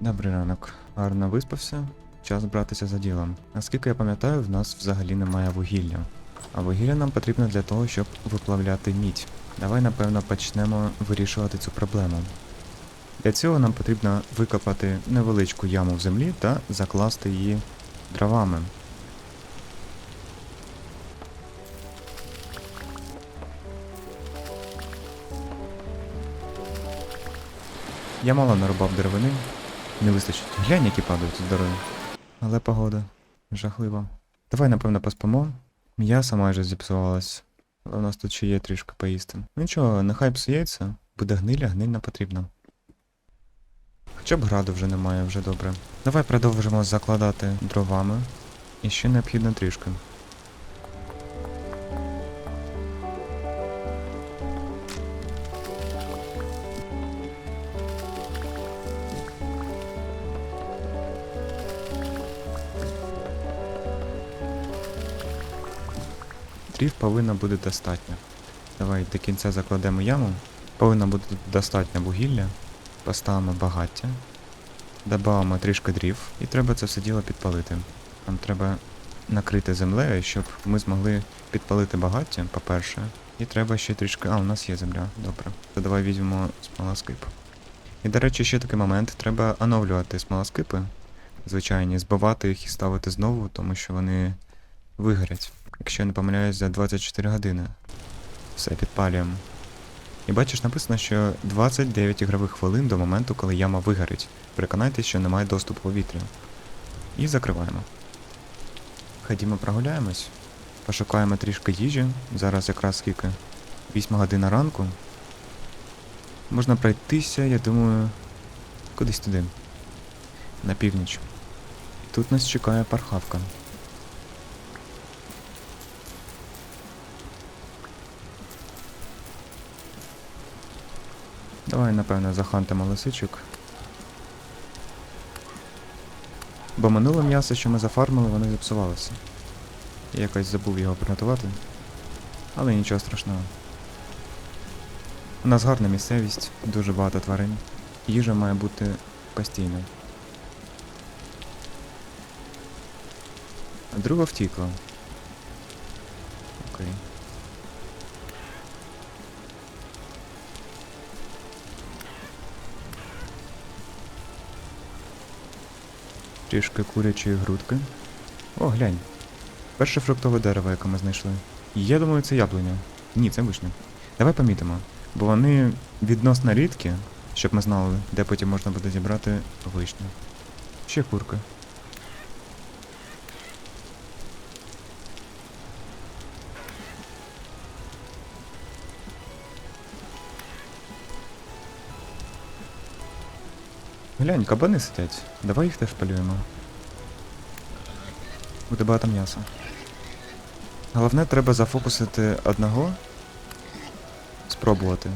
Добрий ранок. Гарно виспався. Час братися за ділом. Наскільки я пам'ятаю, в нас взагалі немає вугілля. А вугілля нам потрібно для того, щоб виплавляти мідь. Давай, напевно, почнемо вирішувати цю проблему. Для цього нам потрібно викопати невеличку яму в землі та закласти її дровами. Я мало нарубав деревини. Не вистачить. Глянь, які падають з дороги. Але погода жахлива. Давай, напевно, поспимо. М'ясо майже зіпсувалось. У нас тут ще є трішки поїсти. Ну нічого, нехай псується. Буде гниля, гниль не потрібна. Хоча б граду вже немає, вже добре. Давай продовжимо закладати дровами. І ще необхідно трішки. Дрів повинно бути достатньо. Давай до кінця закладемо яму. Повинно бути достатньо вугілля. Поставимо багаття. Добавимо трішки дрів. І треба це все діло підпалити. Нам треба накрити землею, щоб ми змогли підпалити багаття, по-перше. І треба ще трішки. А, у нас є земля, добре. То давай візьмемо смолоскип. І, до речі, ще такий момент. Треба оновлювати смолоскипи. Звичайні, збивати їх і ставити знову, тому що вони вигорять. Якщо я не помиляюсь, за 24 години. Все, підпалюємо. І бачиш, написано, що 29 ігрових хвилин до моменту, коли яма вигорить. Переконайтесь, що немає доступу повітря. І закриваємо. Ходімо прогуляємось. Пошукаємо трішки їжі. Зараз якраз скільки? 8 година ранку. Можна пройтися, я думаю, кудись туди. На північ. І тут нас чекає пархавка. Давай, напевно, захантимо лисичок. Бо минуле м'ясо, що ми зафармили, воно зіпсувалося. Я якось забув його приготувати. Але нічого страшного. У нас гарна місцевість, дуже багато тварин. Їжа має бути постійно. Друга втікла. Окей. Трішки курячої грудки. О, глянь. Перше фруктове дерево, яке ми знайшли. Я думаю, це яблуня. Ні, це вишня. Давай помітимо. Бо вони відносно рідкі, щоб ми знали, де потім можна буде зібрати вишню. Ще курка. Глянь, кабани сидять. Давай їх теж полюємо. Буде багато м'яса. Головне, треба зафокусити одного. Спробувати.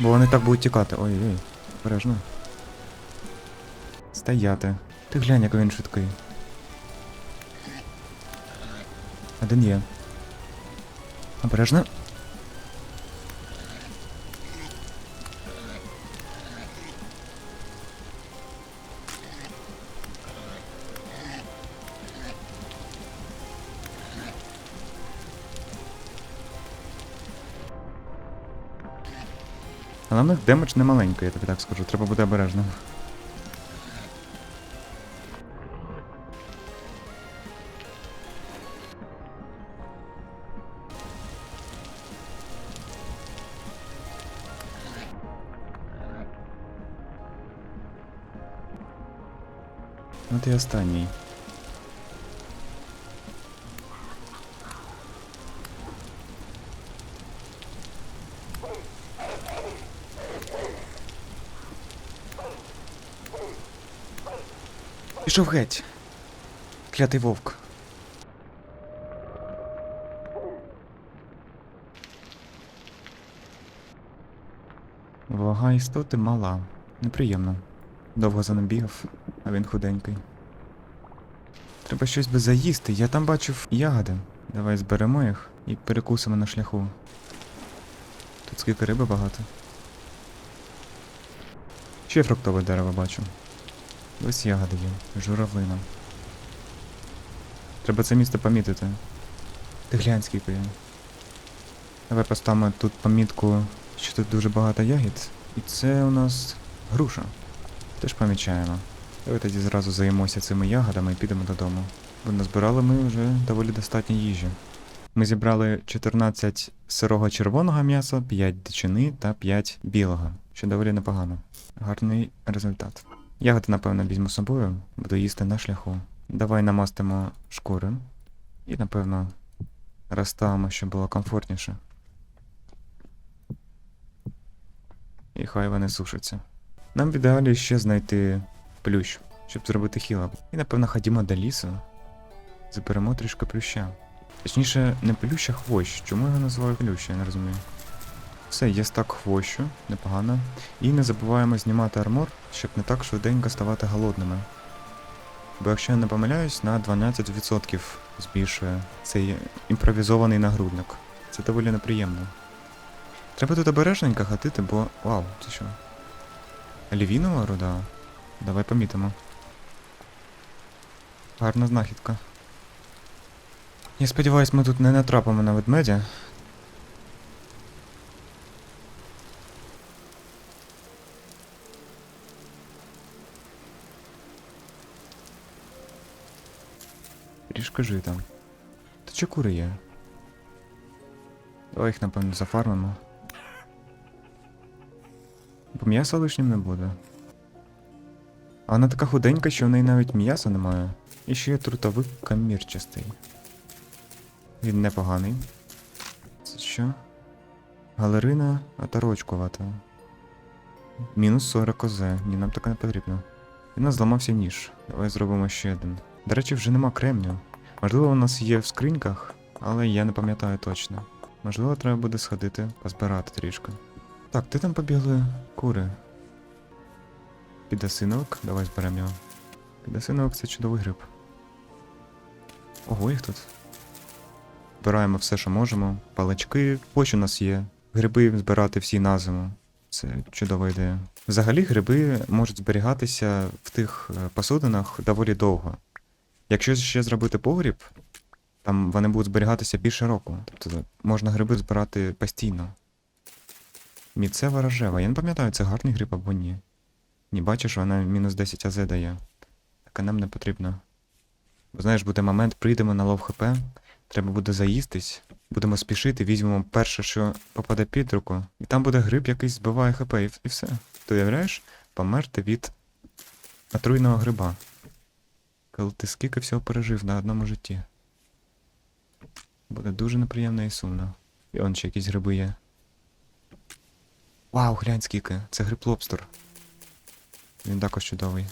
Бо вони так будуть тікати. Ой-ой, обережно. Стояти. Ти глянь, який він швидкий. Один є. Обережно. А на них демедж не маленький, я тобі так скажу, треба бути обережним. Ну ти останній. Пішов геть. Клятий вовк. Вага істоти мала. Неприємно. Довго за ним бігав, а він худенький. Треба щось би заїсти. Я там бачив ягоди. Давай зберемо їх і перекусимо на шляху. Тут скільки риби багато. Ще фруктове дерево бачу. Ось ягоди є, журавлина. Треба це місце помітити. Ти глянь, скільки є. Давай поставимо тут помітку, що тут дуже багато ягід. І це у нас груша. Теж помічаємо. Давай тоді зразу займемося цими ягодами і підемо додому. Бо назбирали ми вже доволі достатньо їжі. Ми зібрали 14 сирого червоного м'яса, 5 дичини та 5 білого, що доволі непогано. Гарний результат. Ягоди, напевно, візьму з собою, буду їсти на шляху. Давай намастимо шкури. І, напевно, розставимо, щоб було комфортніше. І хай вони сушаться. Нам в ідеалі ще знайти плющ, щоб зробити хіла. І, напевно, ходімо до лісу. Заберемо трішки плюща. Точніше, не плющ, а хвощ. Чому його називаю плющ, я не розумію. Все, є стак хвощу, непогано. І не забуваємо знімати армор, щоб не так швиденько ставати голодними. Бо якщо я не помиляюсь, на 12% збільшує цей імпровізований нагрудник. Це доволі неприємно. Треба тут обережненько ходити, бо. Вау, це що? Лівінова руда? Давай помітимо. Гарна знахідка. Я сподіваюсь, ми тут не натрапимо на ведмедя. Трішки жита. Та чи кури є? Давай їх, напевно, зафармимо. Бо м'яса лишнім не буде. А вона така худенька, що в неї навіть м'яса немає. І ще є трутовик камірчастий. Він непоганий. Це що? Галерина оторочкувата. Мінус 40 ОЗ. Ні, нам таке не потрібно. І нас зламався ніж. Давай зробимо ще один. До речі, вже нема кремню. Можливо, у нас є в скриньках, але я не пам'ятаю точно. Можливо, треба буде сходити, позбирати трішки. Так, де там побігли кури? Підосиновик, давай зберемо його. Підосиновик це чудовий гриб. Ого, їх тут. Збираємо все, що можемо. Палички, ось у нас є. Гриби збирати всі на зиму. Це чудова ідея. Взагалі, гриби можуть зберігатися в тих е, посудинах доволі довго. Якщо ще зробити погріб, там вони будуть зберігатися більше року. Тобто можна гриби збирати постійно. Міцева рожева. Я не пам'ятаю, це гарний гриб або ні. Ні, бачиш, вона мінус 10 АЗ дає. Так нам не потрібно. Бо знаєш, буде момент, прийдемо на лов ХП, треба буде заїстись, будемо спішити, візьмемо перше, що попаде під руку, і там буде гриб, який збиває ХП, і, і все. Ти уявляєш? Померти від отруйного гриба. Коли ти скільки всього пережив на одному житті. Буде дуже неприємно і сумно. І он ще якісь гриби є. Вау, глянь скільки. Це гриб лобстер. Він також чудовий.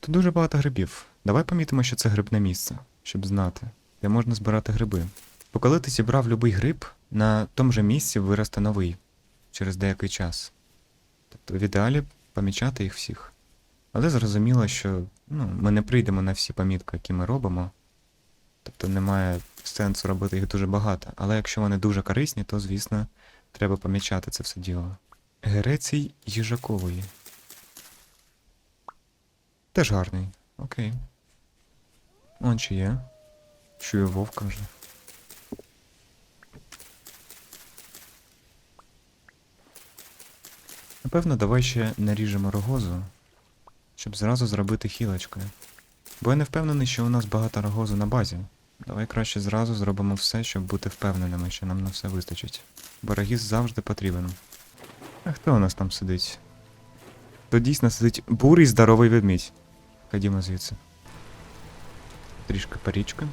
Тут дуже багато грибів. Давай помітимо, що це грибне місце, щоб знати, де можна збирати гриби. Бо коли ти зібрав любий гриб, на тому же місці виросте новий через деякий час. Тобто в ідеалі помічати їх всіх. Але зрозуміло, що ну, ми не прийдемо на всі помітки, які ми робимо. Тобто немає сенсу робити їх дуже багато. Але якщо вони дуже корисні, то, звісно, треба помічати це все діло. Герецій їжакової. Теж гарний. Окей. Он чи є. Чую вовка вже. Напевно, давай ще наріжемо рогозу, щоб зразу зробити хілочкою. Бо я не впевнений, що у нас багато рогозу на базі. Давай краще зразу зробимо все, щоб бути впевненими, що нам на все вистачить. Бо рогіз завжди потрібен. А хто у нас там сидить? Тут дійсно сидить бурий здоровий ведмідь. Ходімо звідси. Трішки парічки.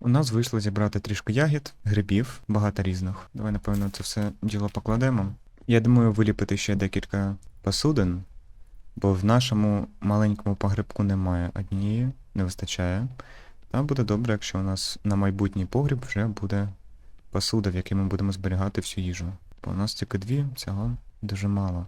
У нас вийшло зібрати трішки ягід, грибів, багато різних. Давай, напевно, це все діло покладемо. Я думаю, виліпити ще декілька посудин, бо в нашому маленькому погребку немає однієї, не вистачає. Та буде добре, якщо у нас на майбутній погріб вже буде посуда, в якій ми будемо зберігати всю їжу. Бо у нас тільки дві, цього дуже мало.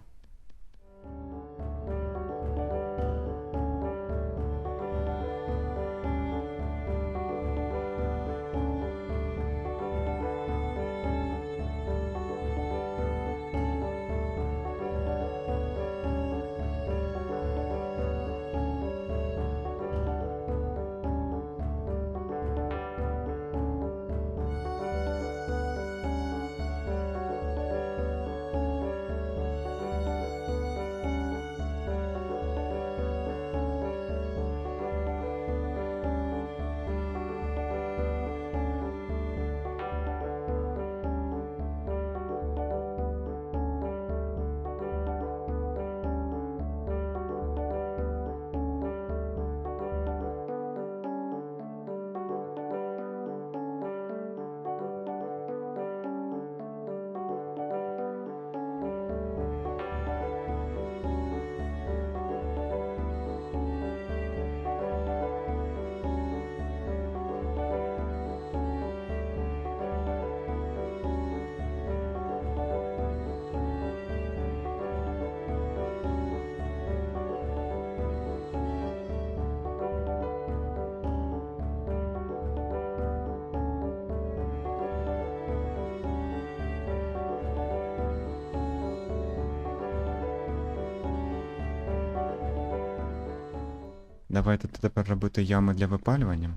Давайте тепер робити ями для випалювання.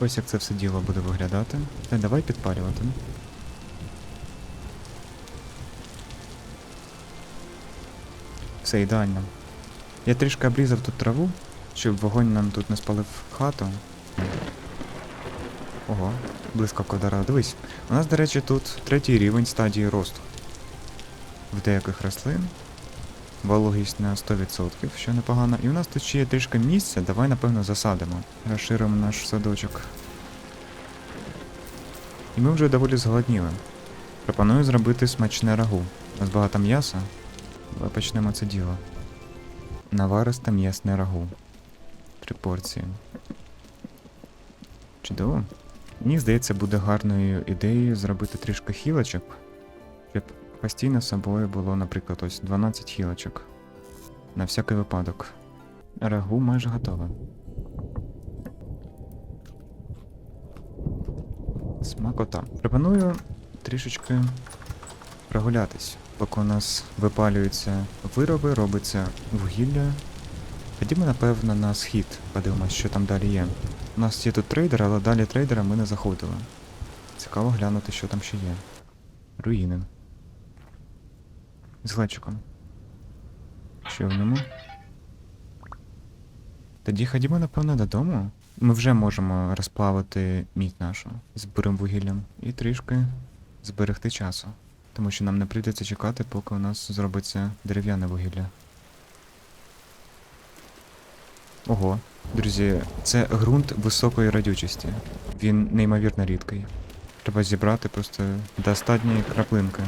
Ось як це все діло буде виглядати. Та давай підпалювати. Все ідеально. Я трішки обрізав тут траву, щоб вогонь нам тут не спалив хату. Ого, блискавка вдарила. Дивись, у нас, до речі, тут третій рівень стадії росту. В деяких рослин. Вологість на 100%, що непогано. І у нас тут ще є трішки місця, давай, напевно, засадимо. Розширимо наш садочок. І ми вже доволі зголодніли. Пропоную зробити смачне рагу. У нас багато м'яса. Давай почнемо це діло. Наваристе м'ясне рагу. Три порції. Чудово. Мені здається, буде гарною ідеєю зробити трішки хілочок, щоб постійно з собою було, наприклад, ось 12 хілочок. На всякий випадок. Рагу майже готове. Смакота. Пропоную трішечки прогулятись, поки у нас випалюються вироби, робиться вугілля. Ходімо, напевно, на схід, подивимось, що там далі є. У нас є тут трейдер, але далі трейдера ми не заходили. Цікаво глянути, що там ще є. Руїни. З глечиком. Що в ньому? Тоді ходімо, напевно, додому. Ми вже можемо розплавити мідь нашу з бурим вугіллям і трішки зберегти часу. Тому що нам не прийдеться чекати, поки у нас зробиться дерев'яне вугілля. Ого, друзі, це ґрунт високої радючості. Він неймовірно рідкий. Треба зібрати просто достатньої краплинки.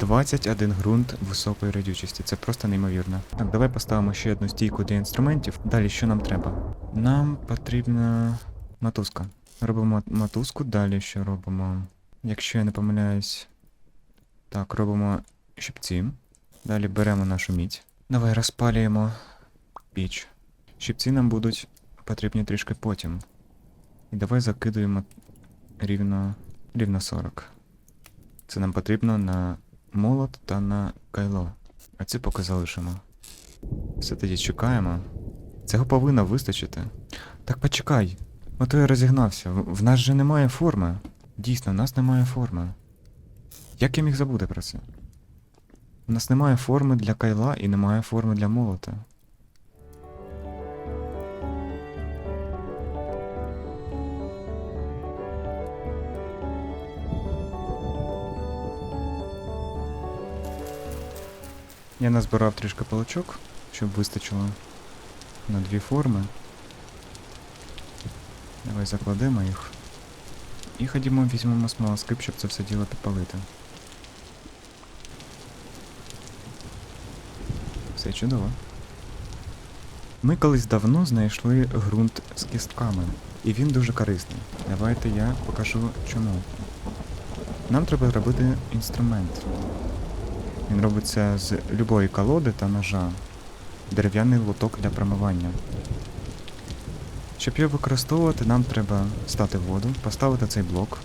21 ґрунт високої радючості. Це просто неймовірно. Так, давай поставимо ще одну стійку для інструментів. Далі що нам треба? Нам потрібна мотузка. Робимо мотузку, далі що робимо? Якщо я не помиляюсь. Так, робимо щипці. Далі беремо нашу мідь. Давай розпалюємо піч. Щипці нам будуть потрібні трішки потім. І давай закидуємо рівно, рівно 40. Це нам потрібно на молот та на кайло. А це поки залишимо. Все тоді чекаємо. Цього повинно вистачити. Так почекай. Ото я розігнався. В нас же немає форми. Дійсно, в нас немає форми. Як я міг забути про це? У нас немає форми для кайла і немає форми для молота. Я назбирав трішки паличок, щоб вистачило на дві форми. Давай закладемо їх. І ходімо візьмемо смолоскип, щоб це все діло підпалити. Все чудово. Ми колись давно знайшли ґрунт з кістками, і він дуже корисний. Давайте я покажу чому. Нам треба зробити інструмент. Він робиться з любої колоди та ножа. Дерев'яний лоток для промивання. Щоб його використовувати, нам треба стати в воду, поставити цей блок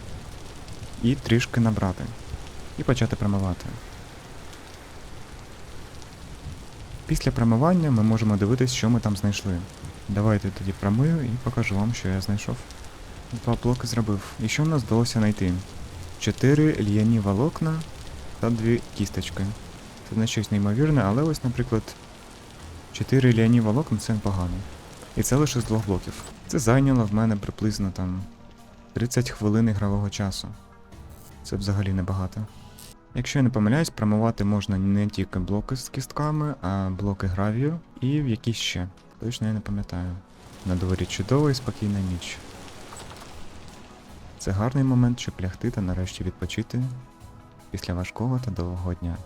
і трішки набрати. І почати промивати. Після промивання ми можемо дивитись, що ми там знайшли. Давайте тоді промию і покажу вам, що я знайшов. Два блоки зробив. І що в нас вдалося знайти? Чотири л'яні волокна та дві кісточки. Це не щось неймовірне, але ось, наприклад, 4 ліані волокон це погано. І це лише з двох блоків. Це зайняло в мене приблизно там 30 хвилин ігрового часу. Це взагалі небагато. Якщо я не помиляюсь, промивати можна не тільки блоки з кістками, а блоки гравію і в якісь ще. Точно я не пам'ятаю. На дворі чудова і спокійна ніч. Це гарний момент, щоб лягти та нарешті відпочити після важкого та довгого дня.